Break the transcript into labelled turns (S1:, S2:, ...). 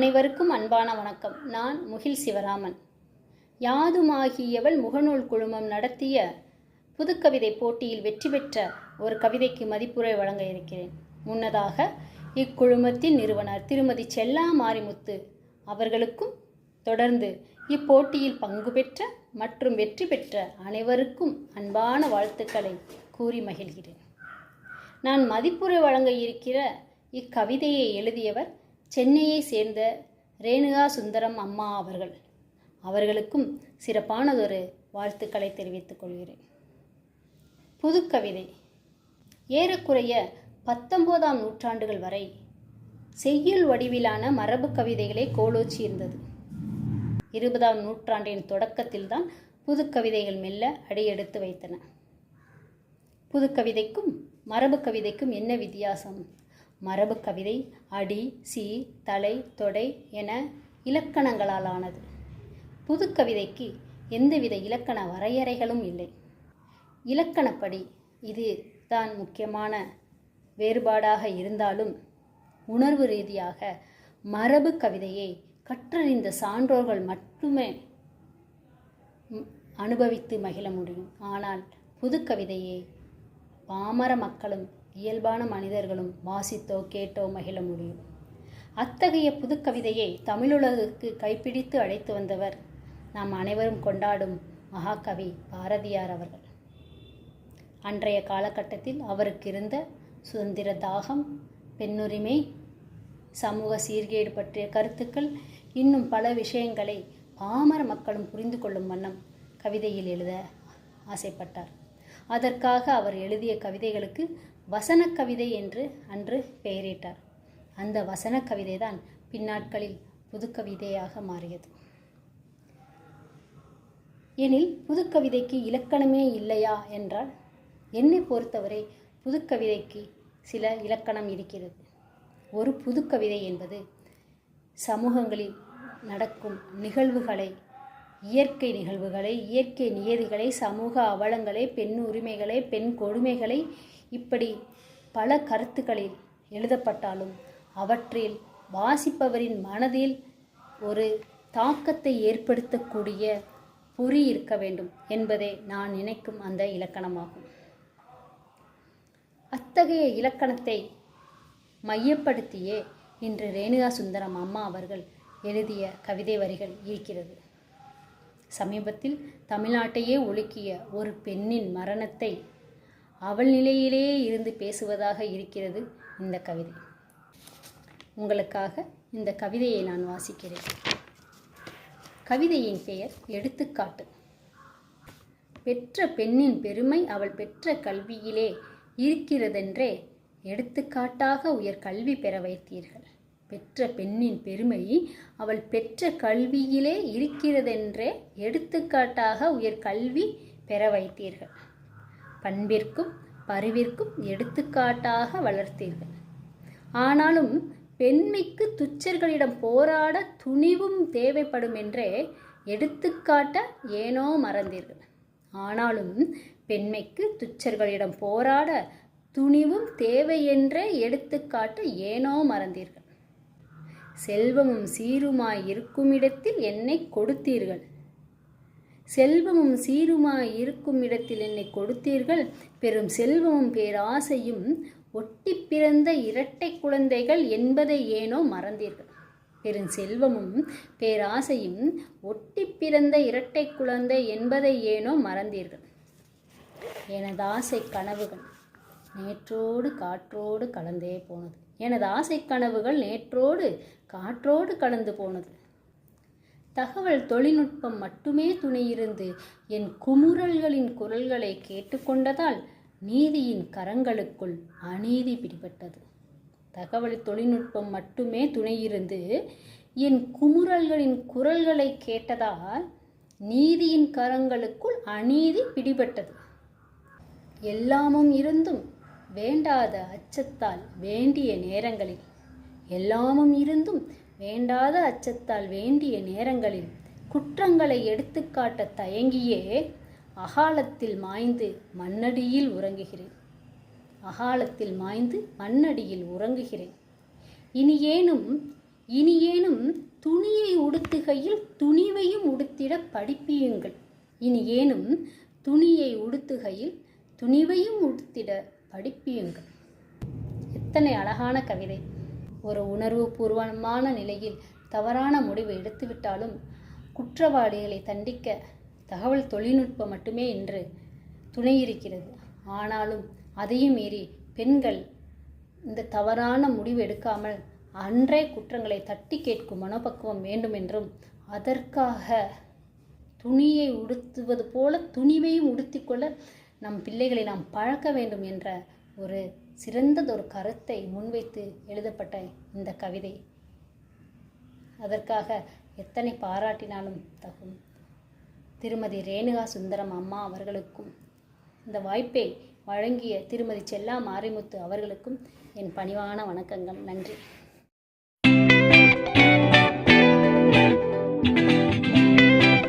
S1: அனைவருக்கும் அன்பான வணக்கம். நான் முகில் சிவராமன். யாதுமாகியவள் முகநூல் குழுமம் நடத்திய புதுக்கவிதை போட்டியில் வெற்றி பெற்ற ஒரு கவிதைக்கு மதிப்புரை வழங்க இருக்கிறேன். முன்னதாக இக்குழுமத்தின் நிறுவனர் திருமதி செல்லா மாரிமுத்து அவர்களுக்கும் தொடர்ந்து இப்போட்டியில் பங்கு பெற்ற மற்றும் வெற்றி பெற்ற அனைவருக்கும் அன்பான வாழ்த்துக்களை கூறி மகிழ்கிறேன். நான் மதிப்புரை வழங்க இருக்கிற இக்கவிதையை எழுதியவர் சென்னையை சேர்ந்த ரேணுகா சுந்தரம் அம்மா அவர்கள். அவர்களுக்கும் சிறப்பானதொரு வாழ்த்துக்களை தெரிவித்துக் கொள்கிறேன். புதுக்கவிதை. ஏறக்குறைய பத்தொன்பதாம் நூற்றாண்டுகள் வரை செய்யுள் வடிவிலான மரபு கவிதைகளை கோலோச்சி இருந்தது. இருபதாம் நூற்றாண்டின் தொடக்கத்தில்தான் புதுக்கவிதைகள் மெல்ல அடியெடுத்து வைத்தன. புதுக்கவிதைக்கும் மரபு கவிதைக்கும் என்ன வித்தியாசம்? மரபு கவிதை அடி சி தலை தொடை என இலக்கணங்களால் ஆனது புதுக்கவிதைக்கு எந்தவித இலக்கண வரையறைகளும் இல்லை. இலக்கணப்படி இது தான் முக்கியமான வேறுபாடாக இருந்தாலும் உணர்வு ரீதியாக மரபு கவிதையை கற்றறிந்த சான்றோர்கள் மட்டுமே அனுபவித்து மகிழ முடியும். ஆனால் புதுக்கவிதையை பாமர மக்களும் இயல்பான மனிதர்களும் வாசித்தோ கேட்டோ மகிழ முடியும். அத்தகைய புதுக்கவிதையை தமிழுலகுக்கு கைப்பிடித்து அழைத்து வந்தவர் நாம் அனைவரும் கொண்டாடும் மகாகவி பாரதியார் அவர்கள். அன்றைய காலகட்டத்தில் அவருக்கு இருந்த சுதந்திர தாகம் பெண்ணுரிமை சமூக சீர்கேடு பற்றிய கருத்துக்கள் இன்னும் பல விஷயங்களை பாமர மக்களும் புரிந்து கொள்ளும் வண்ணம் கவிதையில் எழுத ஆசைப்பட்டார். அதற்காக அவர் எழுதிய கவிதைகளுக்கு வசன கவிதை என்று அன்று பெயரிட்டார். அந்த வசன கவிதை தான் பின்னாட்களில் புதுக்கவிதையாக மாறியது. எனில் புதுக்கவிதைக்கு இலக்கணமே இல்லையா என்றால் என்னை பொறுத்தவரை புதுக்கவிதைக்கு சில இலக்கணம் இருக்கிறது. ஒரு புதுக்கவிதை என்பது சமூகங்களில் நடக்கும் நிகழ்வுகளை இயற்கை நிகழ்வுகளை இயற்கை நியதிகளை சமூக அவலங்களை பெண் உரிமைகளை பெண் கொடுமைகளை இப்படி பல கருத்துக்களில் எழுதப்பட்டாலும் அவற்றில் வாசிப்பவரின் மனதில் ஒரு தாக்கத்தை ஏற்படுத்தக்கூடிய பொறி இருக்க வேண்டும் என்பதே நான் நினைக்கும் அந்த இலக்கணமாகும். அத்தகைய இலக்கணத்தை மையப்படுத்தியே இன்று ரேணுகா சுந்தரம் அம்மா அவர்கள் எழுதிய கவிதை வரிகள் இருக்கிறது. சமீபத்தில் தமிழ்நாட்டையே ஒழுக்கிய ஒரு பெண்ணின் மரணத்தை அவள் நிலையிலேயே இருந்து பேசுவதாக இருக்கிறது இந்த கவிதை. உங்களுக்காக இந்த கவிதையை நான் வாசிக்கிறேன். கவிதையின் பெயர் எடுத்துக்காட்டு. பெற்ற பெண்ணின் பெருமை அவள் பெற்ற கல்வியிலே இருக்கிறதென்றே எடுத்துக்காட்டாக உயர் கல்வி பெற வைத்தீர்கள். பெற்ற பெண்ணின் பெருமை அவள் பெற்ற கல்வியிலே இருக்கிறதென்றே எடுத்துக்காட்டாக உயர் கல்வி பெற வைத்தீர்கள். பண்பிற்கும் பருவிற்கும் எடுத்துக்காட்டாக வளர்த்தீர்கள். ஆனாலும் பெண்மைக்கு துச்சர்களிடம் போராட துணிவும் தேவைப்படும் என்றே எடுத்துக்காட்ட ஏனோ மறந்தீர்கள். ஆனாலும் பெண்மைக்கு துச்சர்களிடம் போராட துணிவும் தேவை என்றே எடுத்துக்காட்ட ஏனோ மறந்தீர்கள். செல்வமும் சீருமாய் இருக்குமிடத்தில் என்னை கொடுத்தீர்கள். செல்வமும் சீருமாய் இருக்கும் இடத்தில் என்னை கொடுத்தீர்கள். பெரும் செல்வமும் பேராசையும் ஒட்டி பிறந்த இரட்டை குழந்தைகள் என்பதை ஏனோ மறந்தீர்கள். பெரும் செல்வமும் பேராசையும் ஒட்டி பிறந்த இரட்டை குழந்தை என்பதை ஏனோ மறந்தீர்கள். எனது ஆசை கனவுகள் நேற்றோடு காற்றோடு கலந்தே போனது. எனது ஆசை கனவுகள் நேற்றோடு காற்றோடு கலந்து போனது. தகவல் தொழில்நுட்பம் மட்டுமே துணையிருந்து என் குமுறல்களின் குரல்களை கேட்டுக்கொண்டதால் நீதியின் கரங்களுக்குள் அநீதி பிடிபட்டது. தகவல் தொழில்நுட்பம் மட்டுமே துணையிருந்து என் குமுறல்களின் குரல்களை கேட்டதால் நீதியின் கரங்களுக்குள் அநீதி பிடிபட்டது. எல்லாமும் இருந்தும் வேண்டாத அச்சத்தால் வேண்டிய நேரங்களில். எல்லாமும் இருந்தும் வேண்டாத அச்சத்தால் வேண்டிய நேரங்களில் குற்றங்களை எடுத்துக்காட்ட தயங்கியே அகாலத்தில் மாய்ந்து மண்ணடியில் உறங்குகிறேன். அகாலத்தில் மாய்ந்து மண்ணடியில் உறங்குகிறேன். இனி ஏனும் இனியேனும் துணியை உடுத்துகையில் துணிவையும் உடுத்திட படிப்பியுங்கள். இனியேனும் துணியை உடுத்துகையில் துணிவையும் உடுத்திட படிப்பியுங்கள். எத்தனை அழகான கவிதை. ஒரு உணர்வு பூர்வமான நிலையில் தவறான முடிவு எடுத்துவிட்டாலும் குற்றவாளிகளை தண்டிக்க தகவல் தொழில்நுட்பம் மட்டுமே இன்று துணை இருக்கிறது ஆனாலும் அதையும் மீறி பெண்கள் இந்த தவறான முடிவு எடுக்காமல் அன்றே குற்றங்களை தட்டி கேட்கும் மனோபக்குவம் வேண்டும் என்றும் அதற்காக துணியை உடுத்துவது போல துணிவையும் உடுத்திக்கொள்ள நம் பிள்ளைகளை நாம் பழக்க வேண்டும் என்ற ஒரு சிறந்ததொரு கருத்தை முன்வைத்து எழுதப்பட்ட இந்த கவிதை. அதற்காக எத்தனை பாராட்டினாலும் தகும். திருமதி ரேணுகா சுந்தரம் அம்மா அவர்களுக்கும் இந்த வாய்ப்பை வழங்கிய திருமதி செல்லா மாரிமுத்து அவர்களுக்கும் என் பணிவான வணக்கங்கள். நன்றி.